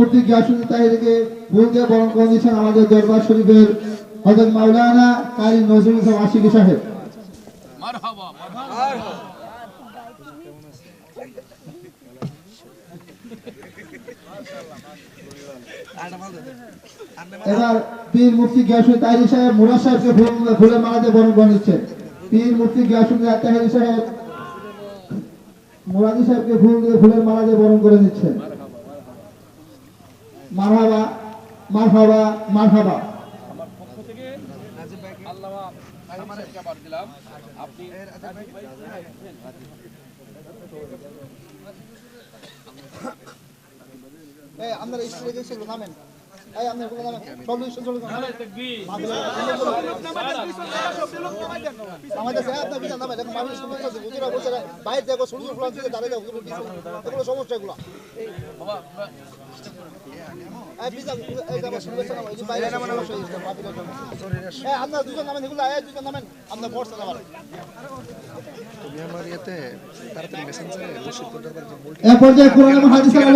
মূর্তি গিয়াসুদ্দিন তাহিরকে দিয়ে বরণ করে দিচ্ছেন আমাদের দরবার শরীফের হজরত মাওলানা কারি নজরুল ইসলাম আশিকি সাহেব? এবার পীর মুফতি গিয়াসুদ্দিন তাহিরি সাহেব মুরাদ সাহেবকে ফুল ফুলের মালা বরণ করে দিচ্ছেন পীর মুফতি গিয়াসুদ্দিন তাহিরি সাহেব মুরাদি সাহেবকে ফুল দিয়ে ফুলের মালা দিয়ে বরণ করে দিচ্ছেন মারহাবা মারহাবা মারহাবা। আপনি এই আপনারা স্কুলে নামেন। এই আপনারা এগুলো নামেন। সলিউশন সলিউশন আমাদের স্যার আপনার বিধান নামেন এখন মানুষ শুনে যাচ্ছে বুঝিরা বসে বাইরে দেখো সূর্য ফুলান থেকে দাঁড়িয়ে যাও এগুলো সমস্যা এগুলো। আপনারা দুজন নামেন এগুলো এই দুজন নামেন আপনার বর্ষা নামেন ইয়েতে তাড়াতাড়ি মেসেঞ্জারে কোরআন